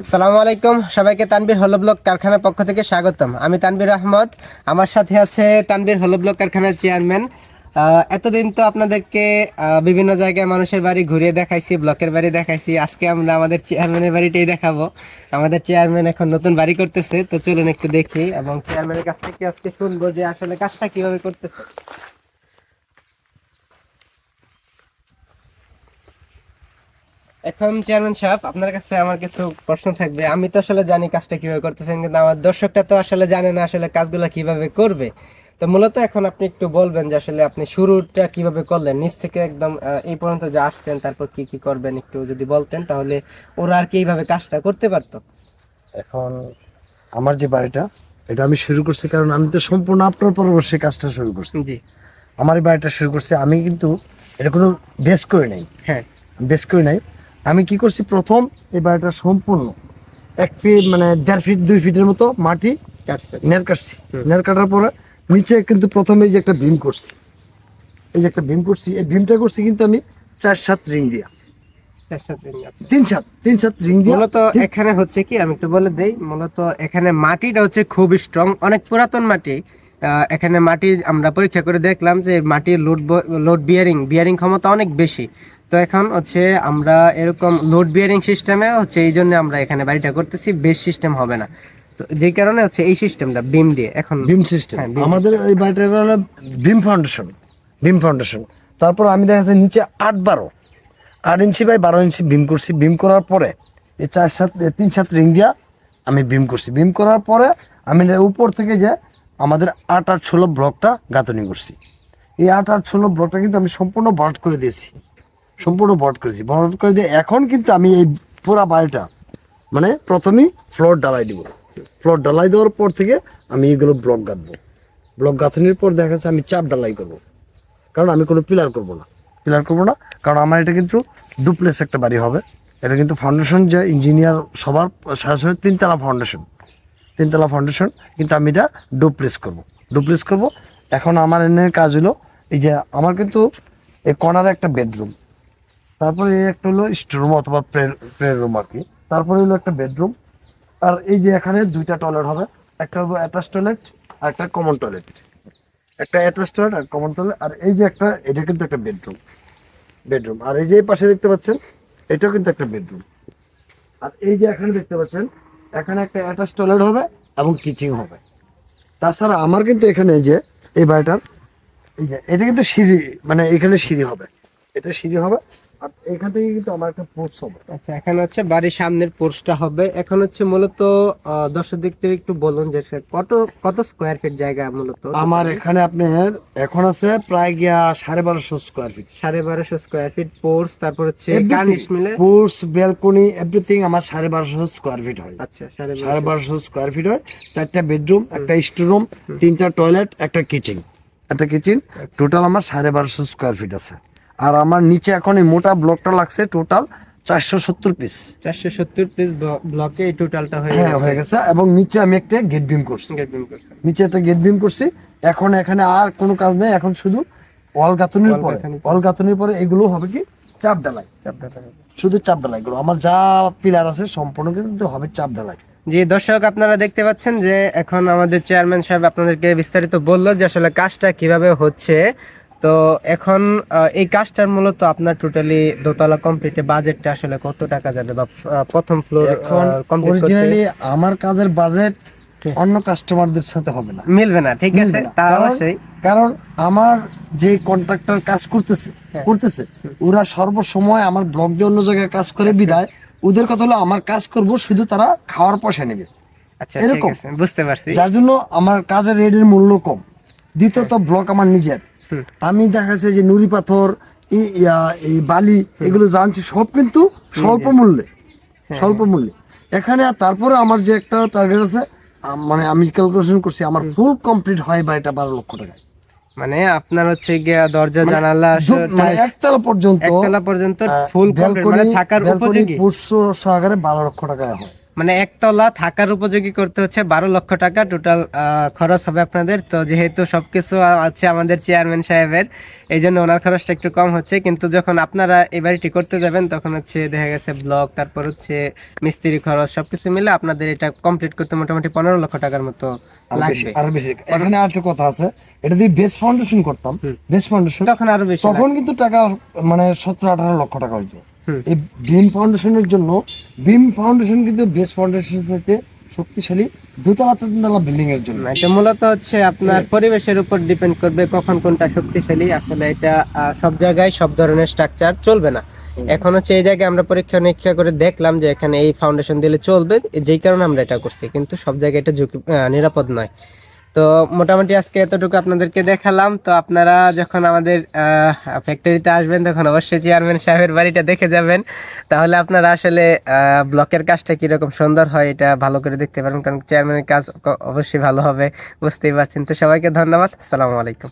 সালামু আলাইকুম। সবাইকে তানবীর হলো ব্লক কারখানার পক্ষ থেকে স্বাগতম। আমি তানবীর আহমদ। আমার সাথে আছে তানবীর হলো ব্লক কারখানার চেয়ারম্যান। এতদিন তো আপনাদেরকে বিভিন্ন জায়গায় মানুষের বাড়ি ঘুরিয়ে দেখাইছি, ব্লকের বাড়ি দেখাইছি। আজকে আমরা আমাদের চেয়ারম্যানের বাড়িটাই দেখাবো। আমাদের চেয়ারম্যান এখন নতুন বাড়ি করতেছে। তো চলুন একটু দেখি এবং চেয়ারম্যানের কাছ থেকে আজকে শুনব যে আসলে কাজটা কীভাবে করতেছে। এখন চেয়ারম্যান সাহেব আপনার কাছে আমার কিছু প্রশ্ন থাকবে। আমি তো আসলে জানি কাজটা কীভাবে করতেছেন কিন্তু আমার দর্শকটা তো আসলে জানে না আসলে কাজগুলো কীভাবে করবে। তো মূলত এখন আপনি একটু বলবেন যে আসলে আপনি শুরুটা কীভাবে করলেন? নিচ থেকে একদম এই পর্যন্ত যে আসছেন তারপর কি কি করবেন একটু যদি বলতেন তাহলে ওরা আর কি এইভাবে কাজটা করতে পারতো? এখন আমার যে বাড়িটা এটা আমি শুরু করছি কারণ আমি তো সম্পূর্ণ আপনার পরবর্তী কাজটা শুরু করছি। জি। আমার এই বাড়িটা শুরু করছি আমি কিন্তু এটা কোনো বেস করে নাই। হ্যাঁ। বেস করে নাই। আমি কি করছি? প্রথম এই বাড়িটা সম্পূর্ণ এক ফিট মানে দেড় ফিট দুই ফিটের মতো মাটি কাটছেন নের কাটছি। নের কাটার পরে নিচে কিন্তু প্রথমে এই যে একটা ভীম করছি। এই যে একটা ভীম করছি। এই ভীমটা করছি কিন্তু আমি চার সাত রিং দিয়া। আচ্ছা। তিন সাত তিন সাত রিং দিয়া। মূলত এখানে হচ্ছে কি? আমি একটু বলে দেই মূলত এখানে মাটিটা হচ্ছে খুব স্ট্রং অনেক পুরাতন মাটি। এখানে মাটি আমরা পরীক্ষা করে দেখলাম যে মাটির লোড লোড বিয়ারিং বিয়ারিং ক্ষমতা অনেক বেশি। তো এখন হচ্ছে আমরা এরকম লোড বিয়ারিং সিস্টেমে হচ্ছে এই জন্য আমরা এখানে বাড়িটা করতেছি বেস সিস্টেম হবে না। তো যে কারণে হচ্ছে এই সিস্টেমটা বিম দিয়ে এখন বিম সিস্টেম হ্যাঁ, আমাদের এই বাড়িটা হলো বিম ফাউন্ডেশন বিম ফাউন্ডেশন তারপর আমি দেখা যাচ্ছে নিচে আট বারো। আট ইঞ্চি বাই বারো ইঞ্চি বিম করছি। বিম করার পরে এই চার সাত তিন সাত রিং দিয়া আমি বিম করছি। বিম করার পরে আমি উপর থেকে যে আমাদের আট আট ষোলো ব্লকটা গাঁথনি করছি। এই আট আট ষোলো ব্লকটা কিন্তু আমি সম্পূর্ণ ভরাট করে দিয়েছি। সম্পূর্ণ ভরাট করেছি ভরাট করে দিয়ে এখন কিন্তু আমি এই পুরা বাড়িটা মানে প্রথমেই ফ্লোর ডালাই দিব। ফ্লোর ডালাই দেওয়ার পর থেকে আমি এগুলো ব্লক গাঁথবো। ব্লক গাঁথনির পর দেখা যাচ্ছে আমি চাপ ডালাই করব। কারণ আমি কোনো পিলার করব না। পিলার করব না, কারণ আমার এটা কিন্তু ডুপ্লেস একটা বাড়ি হবে। এটা কিন্তু ফাউন্ডেশন যে ইঞ্জিনিয়ার সবার সরাসরি তিনতলা ফাউন্ডেশন তিনতলা ফাউন্ডেশন কিন্তু আমি এটা ডুপ্লেস করব। ডুপ্লেস করব। এখন আমার এনে কাজ হলো, এই যে আমার কিন্তু এই কর্নারে একটা বেডরুম তারপরে এই একটা হলো স্টোরুম অথবা প্রে রুম আর কি। তারপরে হলো একটা বেডরুম আর এই যে এখানে দুইটা টয়লেট হবে, একটা হলো অ্যাটাচ টয়লেট আর একটা কমন টয়লেট একটা অ্যাটাচ টয়লেট আর কমন টয়লেট আর এই যে একটা, এটা কিন্তু একটা বেডরুম বেডরুম আর এই যে পাশে দেখতে পাচ্ছেন, এটাও কিন্তু একটা বেডরুম আর এই যে এখানে দেখতে পাচ্ছেন এখানে একটা অ্যাটাচ টয়লেট হবে এবং কিচিং হবে। তাছাড়া আমার কিন্তু এখানে যে, এই বাড়িটার এটা কিন্তু সিঁড়ি মানে এখানে সিঁড়ি হবে। এটা সিঁড়ি হবে। আর এখান থেকে কিন্তু আমার একটা পোর্স হবে। আচ্ছা এখানে হচ্ছে বাড়ির সামনের পোর্সটা হবে। এখন হচ্ছে মূলত আহ, দর্শক দিক থেকে একটু বলুন যে কত কত স্কোয়ার ফিট জায়গা মূলত? আমার এখানে আপনার এখন আছে প্রায় গিয়া সাড়ে বারোশো স্কোয়ার ফিট সাড়ে বারোশো স্কোয়ার ফিট পোর্স তারপর হচ্ছে গার্নিশ মিলে? পোর্স ব্যালকনি এভরিথিং আমার সাড়ে বারোশো স্কোয়ার ফিট হয়। আচ্ছা সাড়ে সাড়ে বারোশো স্কোয়ার ফিট হয়। চারটা বেডরুম একটা স্টোরুম তিনটা টয়লেট একটা কিচেন একটা কিচেন টোটাল আমার সাড়ে বারোশো স্কোয়ার ফিট আছে। আর আমার নিচে এখন এই মোটা ব্লকটা লাগছে টোটাল চারশো সত্তর পিস চারশো সত্তর পিস ব্লকে এই টোটালটা হয়ে হ্যাঁ হয়ে গেছে। এবং নিচে আমি একটা গেট বিম করছি। নিচে একটা গেট বিম করছি। এখন এখানে আর কোনো কাজ নেই। এখন শুধু ওয়াল গাঁথনির পরে। ওয়াল গাঁথনির পরে এগুলো হবে কি? চাপ ডালাই শুধু চাপ ডালাই গুলো আমার যা পিলার আছে সম্পূর্ণ কিন্তু হবে চাপ ডালাই জি দর্শক আপনারা দেখতে পাচ্ছেন যে এখন আমাদের চেয়ারম্যান সাহেব আপনাদেরকে বিস্তারিত বলল যে আসলে কাজটা কীভাবে হচ্ছে। তো এখন এই কাজটার মূলত আপনার টোটালি দোতলা কমপ্লিটে বাজেটটা আসলে কত টাকা যাবে বা প্রথম ফ্লোর এখন অরিজিনালি আমার কাজের বাজেট অন্য কাস্টমারদের সাথে হবে না। মিলবে না ঠিক আছে। তা কারণ- অবশ্যই কারণ আমার যে কন্ট্রাক্টর কাজ করতেছে হ্যাঁ। করতেছে ওরা সর্বসময় আমার ব্লক দিয়ে অন্য জায়গায় কাজ করে বিদায়। ওদের কথা হলো আমার কাজ করব শুধু তারা খাওয়ার পয়সা নেবে। আচ্ছা এরকম। বুঝতে পারছি। যার জন্য আমার কাজের রেটের মূল্য কম। দ্বিতীয়ত ব্লক আমার নিজের। আমি দেখা যাচ্ছে যে নুড়ি পাথর এই বালি এগুলো জানছি সব কিন্তু স্বল্প মূল্যে। স্বল্প মূল্যে। এখানে আর তারপরে আমার যে একটা টার্গেট আছে মানে আমি ক্যালকুলেশন করছি আমার ফুল কমপ্লিট হয় বা এটা বারো লক্ষ টাকায়। মানে আপনার হচ্ছে গিয়া দরজা জানালা দু- মানে একতলা পর্যন্ত একতলা পর্যন্ত ফুল কমপ্লিট মানে থাকার উপযোগী। সহকারে বারো লক্ষ টাকায় হয়। মানে একতলা থাকার উপযোগী করতে হচ্ছে বারো লক্ষ টাকা টোটাল খরচ হবে আপনাদের। তো যেহেতু সবকিছু আছে আমাদের চেয়ারম্যান সাহেবের এই জন্য ওনার খরচটা একটু কম হচ্ছে। কিন্তু যখন আপনারা এই বাড়িটি করতে যাবেন তখন হচ্ছে দেখা গেছে ব্লক তারপর হচ্ছে মিস্ত্রি খরচ সবকিছু মিলে আপনাদের এটা কমপ্লিট করতে মোটামুটি পনেরো লক্ষ টাকার মতো আরও বেশি এখানে আরেকটা কথা আছে এটা যদি বেস ফাউন্ডেশন করতাম। বেস ফাউন্ডেশন তখন আরও বেশি তখন কিন্তু টাকা মানে সতেরো আঠারো লক্ষ টাকা হইতো। হুম। এই বিম ফাউন্ডেশনের জন্য বিম ফাউন্ডেশন কিন্তু বেস ফাউন্ডেশন সাথে শক্তিশালী দুতলা তিনতলা বিল্ডিং এর জন্য। এটা মূলত হচ্ছে আপনার পরিবেশের উপর ডিপেন্ড করবে কখন কোনটা শক্তিশালী। আসলে এটা সব জায়গায় সব ধরনের স্ট্রাকচার চলবে না। এখন হচ্ছে এই জায়গায় আমরা পরীক্ষা নিরীক্ষা করে দেখলাম যে এখানে এই ফাউন্ডেশন দিলে চলবে যেই কারণে আমরা এটা করছি। কিন্তু সব জায়গায় এটা ঝুঁকি নিরাপদ নয়। তো মোটামুটি আজকে এতটুকু আপনাদেরকে দেখালাম। তো আপনারা যখন আমাদের ফ্যাক্টরিতে আসবেন, তখন অবশ্যই চেয়ারম্যান সাহেবের বাড়িটা দেখে যাবেন। তাহলে আপনারা আসলে ব্লকের কাজটা কীরকম সুন্দর হয় এটা ভালো করে দেখতে পারবেন। কারণ চেয়ারম্যানের কাজ অবশ্যই ভালো হবে, বুঝতেই পারছেন। তো সবাইকে ধন্যবাদ। আসসালামু আলাইকুম।